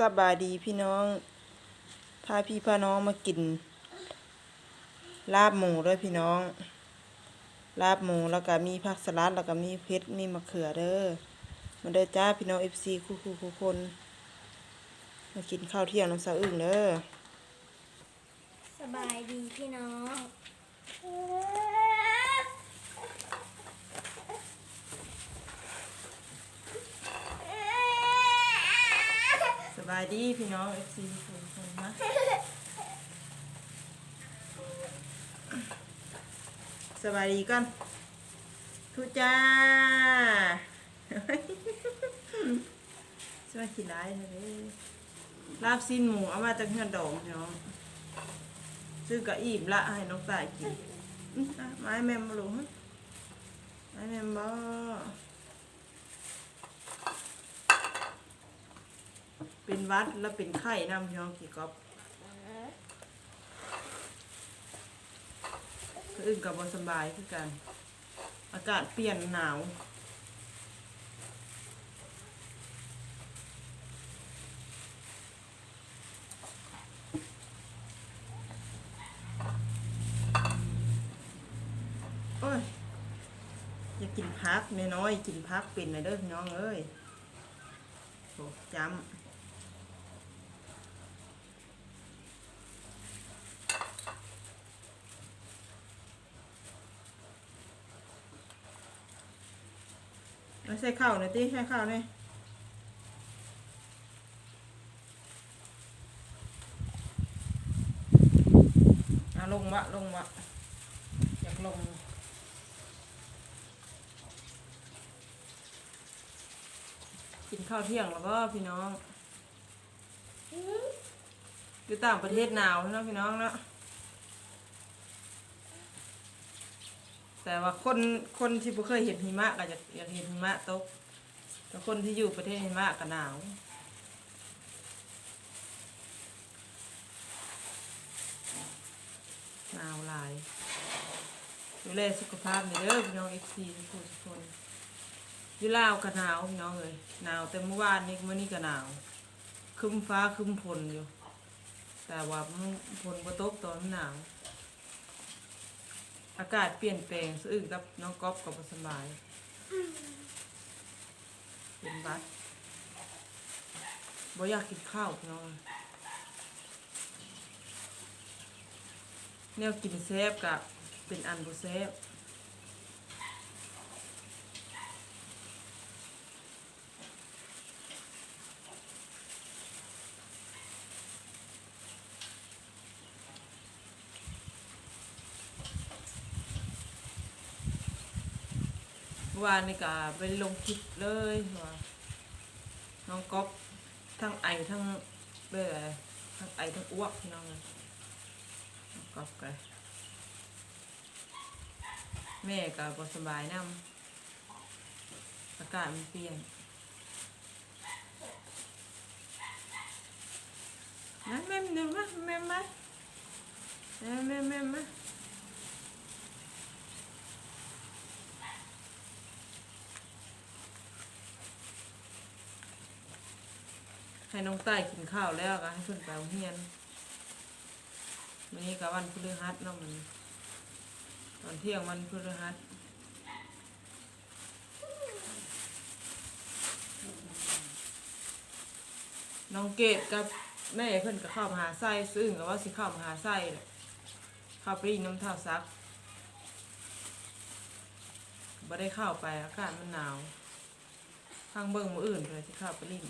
สบายดีพี่น้องพาพี่พาน้องมากิน ลาบหมูด้วยพี่น้อง ลาบหมูแล้วก็มีผักสลัดแล้วก็มีเพชรมีมะเขือเด้อมาเด้อจ้าพี่น้องเอฟซีคู่คู่คู่คนมากินข้าวเที่ยงน้ำสาอึ่งเด้อสบายดีพี่น้อง บายดีพี่น้องเอฟซีคู่คู่คนนะสบายดีกันทุจ้าสวัสดีได้เลยลาบสิ้นหมูเอามาจากเงินดองพี่น้องซื้อกะอิ่มละให้น้องตายกินไม้แมมมาลงไม้แมมบ่ เป็นวัดแล้วเป็นไข้น้ำพี่น้องกี่กอบก็อื่นกับบสบายคือกัน อากาศเปลี่ยนหนาวโอ้ยอยากกินพักน้อยๆกินพักเป็นเลยเด้อพี่น้องเอ้ยโอ้จำ แล้วใส่ข้าวหน่อยติใส่ข้าวหน่อยเอาลงวะลงวะอยากลงกินข้าวเที่ยงแล้วก็พี่น้องอยู่ต่างประเทศหนาวเนาะพี่น้องเนาะ แต่ว่าคนคนที่บ่เคยเห็นหิมะก็จะอยากเห็นหิมะตกแต่คนที่อยู่ประเทศหิมะก็หนาวหนาวหลายดูแลสุขภาพนี่เด้อพี่น้องเอฟซีทุกคนทุกคนอยู่ลาวก็หนาวพี่น้องเอ้ยหนาวแต่เมื่อวานนี้มื่อนี้ก็หนาวคึมฟ้าคึมฝนอยู่ แต่ว่าฝนก็ตกตอนหนาว อากาศเปลี่ยนแปลงสะอึกกับน้องก๊อฟกับสบายเป็นบัดบ่อยากกินข้าวเน้องแนวกินแซ่บกับเป็นอันบ่แซ่บ เมื่อวานนี่ก็ไปลงคลิปเลยว่าน้องก๊อฟทั้งไอทั้งเบื่อทั้งไอทั้งอ้วกพี่น้องเลยน้องก๊อฟกันแม่ก็บ่สบายน้ำอากาศมันเปลี่ยนนะแม่มหนึ่งมาแม่มาแม่แม่แม่มา ให้น้องใต้กินข้าวแล้วก็ให้เพิ่อนไปโรงเรียนวันนี้ก็วันพฤหัสเนาะมันตอนเที่ยงวันพฤหัสน้องเกดกับแม่เพิ่อนก็เข้ามาหาไส้ซึ่งก็ว่าสิเข้ามาหาไส้แหละเข้าไปอีกน้ำเท่าซักบ่ได้เข้าไปอากาศมันหนาวข้างเบิ่งมืออื่นเลยที่เข้าไปลิ่น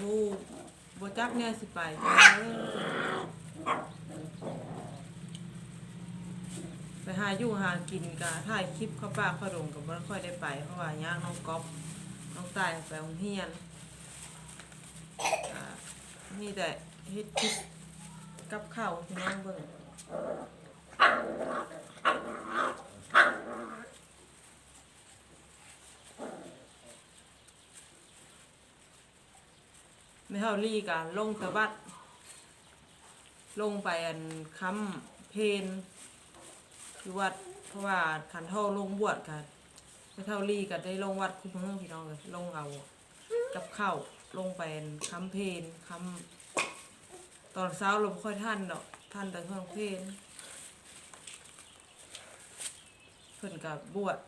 บูบจักเนี่ยสิไปไปหาอยู่หากินกะถ่ายคลิปเข้าป่าเข้าดงกับบ่ค่อยได้ไป เพราะว่าย่างน้องก๊อฟน้องตายไปโรงเรียนอ่ามีแต่เฮ็ดคลิปกับข้าวพี่น้องเบิ่ง ไม่เท่าลี่กะลงตะบัดลงไปอันค้ำเพนคือวัดเพราะว่าขันเท่าลงบวชกันไปเท่าลีก็ได้ลงวัดคุมเมืองพี่น้องเลยลงเอากับข้าวลงไปค้ำเพนค้ำตอนเช้าเราบ่ค่อยท่านดอกท่านแต่เครื่องเพนเพิ่นกับบวช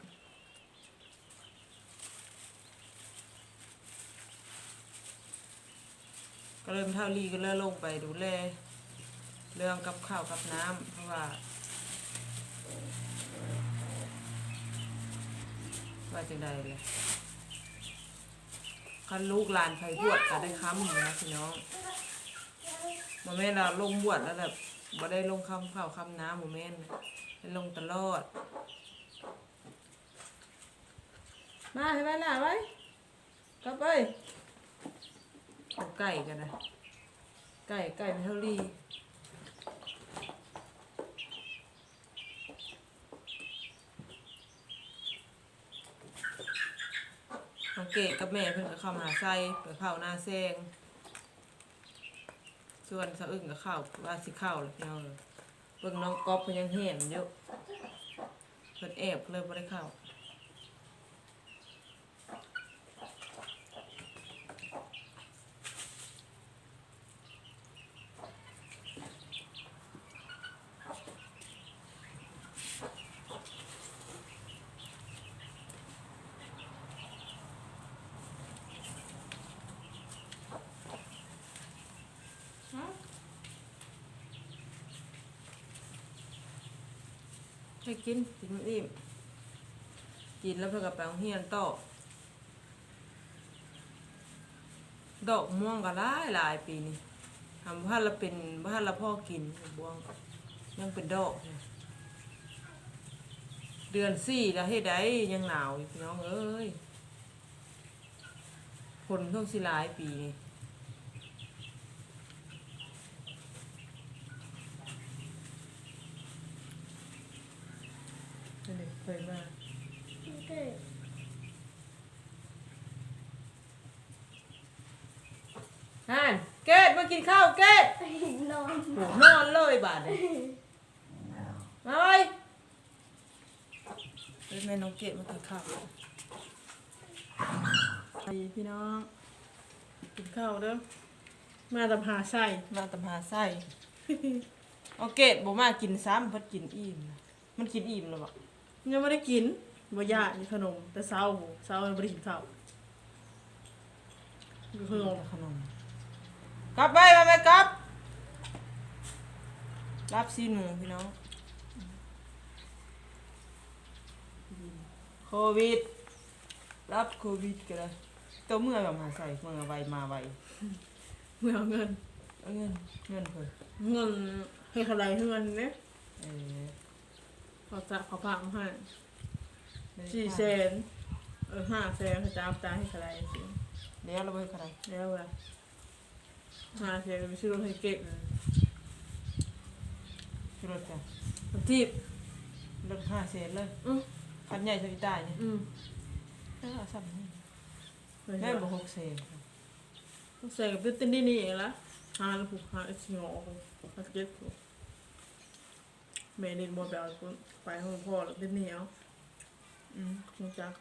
ก็เริ่มเท่าลีก็เลยลงไปดูแลเรื่องกับข้าวกับน้ำเพราะว่า ว่าจังใดเลยคันลูกหลานไฟบวชก็ได้ค้ำอยู่นะพี่น้องโมเมนเราลงบวชแล้วแบบบ่ได้ลงคำข้าวคำน้ำโมเมนได้ลงตลอด มาให้ไปหมล่ะไว้กลับไป เอาไก่กันนะ ไก่ไก่ไม่เท่ารีน้องเกดกับแม่เพิ่นก็เข้ามาหาไส้ไปเข้าหน้าแซงส่วนสะอึ้งก็เข้าว่าสิเข้าแล้วพี่น้องเอ้ยเบิ่งน้องก๊อฟเพิ่นยังเห็นอยู่เพิ่นแอบเลยบ่ได้เข้า ให้กินกินมันอิ่มกินแล้วเพื่อกับแปลงเฮียนต่อดอกม่วงก็หลายหลายปีนี้ทำบ้านละเป็นบ้านละพ่อกินบวงยังเป็นดอกเดือนสี่แล้วให้ได้ยังหนาวอยู่พี่น้องเอ้ยฝนท่วงสิหลายปีนี้นั่น เองเคยมาเกิดฮันเกดมากินข้าวเกดนอนโหนอนเลยบาดเลยมาไปเฮ้ยแม่น้องเกดมากินข้าวดีพี่น้องกินข้าวเด้อมาตำหาใส่มาตำหาไส้เอาเกดบ่มากินซ้ำเพัดกินอิ่มนะมันกินอิ่มแล้วบ่ ยังไม่ได้กินบ่ยากนี่ขนม แต่เช้าโหเช้ายังไม่ได้กินข้าวก็คือขนมกลับไปมาไหมกลับ รับซีนหมูพี่น้อง โควิด รับโควิดกันเลยตัวเมื่อแบบมาใส่เมื่อไวมาไวเมื่อเอาเงินเอาเงิน เงินเพิ่นเงินให้เท่าไรให้เงินเนี่ย เออเขาจะเขาพังให้ได้สี่แสนเออห้าแสนเขาจะเอาตายให้เท่าไรสิเดี๋ยวเราไปขนาดแล้วอะห้าแสนไปซื้อรถให้เก็บขึ้นรถจ้ะที่รถห้าเซนเลยอือคันใหญ่สวิตาเนี่ยอืมเออสั่นนี่แม่แม่บอกหกเซนใส่กับตึ้นนี่นี่เองละหาแล้วผูกหาไอ้สิงอผูกหาเก็บผูก แม่เดินบอลไปเอาไปห้องพ่อแล้วตึ้นนี่เอาอืมคงจัก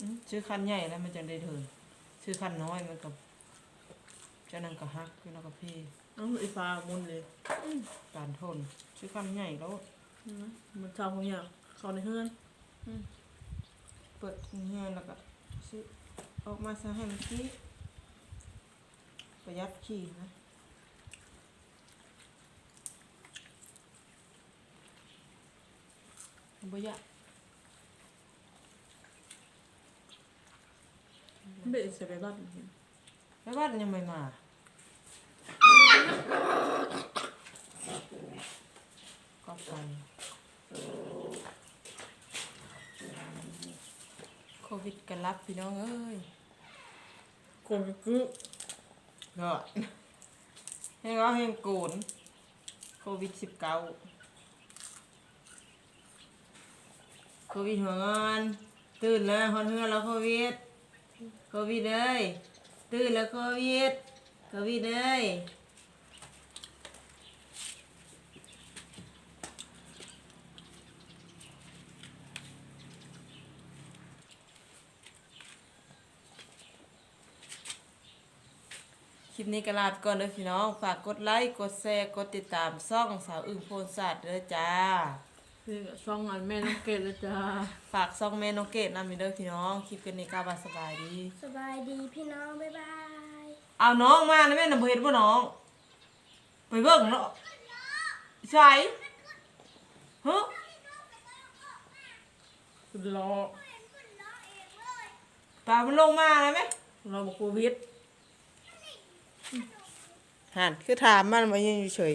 อืมซื้อคันใหญ่แล้วมันจะได้เถินซื้อคันน้อยมันกับเจ้านั่งก็ฮักเจ้านั่งก็พี่เอ้าไอ้ฟ้ามุนเลยปานทนซื้อคันใหญ่แล้วนะมันชาวของอย่างเขาในเฮือนเปิดเงี้ยแล้วก็ซื้อออกมาซะให้มันขี้ประหยัดขี้นะ บ่อยากเบ็ดใส่ไปบ้านแม่บ้านยังไม่มาก็ไปโควิดกันรับพี่น้องเอ้ยโกงกึยอดเฮงเอาเฮงโกนโควิดสิบเก้า ควิดหัวงอน ตื่นแล้วฮอนเฮือแล้วโควิดโควิดเลยตื่นแล้วโควิดโควิดเลยคลิปนี้กระลาบก่อนเลยพี่น้อง ฝากกดไลค์ กดแชร์ กดติดตามซ่องสาวอึ่งโพนสัตว์เด้อจ้า คือช่องอันแม่น้องเกดแล้วจ้าฝากซ่องแม่น้องเกดนำอยู่เด้อพี่น้องคลิปกันนี้ก็บาสบายดี สบายดีพี่น้องบ๊ายบายเอาน้องมานะแม่น่ะบ่เห็นบ่น้อง ไปเบิ่งเนาะใช่ฮะสุดรอปลามันลงมาแล้วไหมรอบอกโควิดหันคือถามมันมายืนอยู่เฉย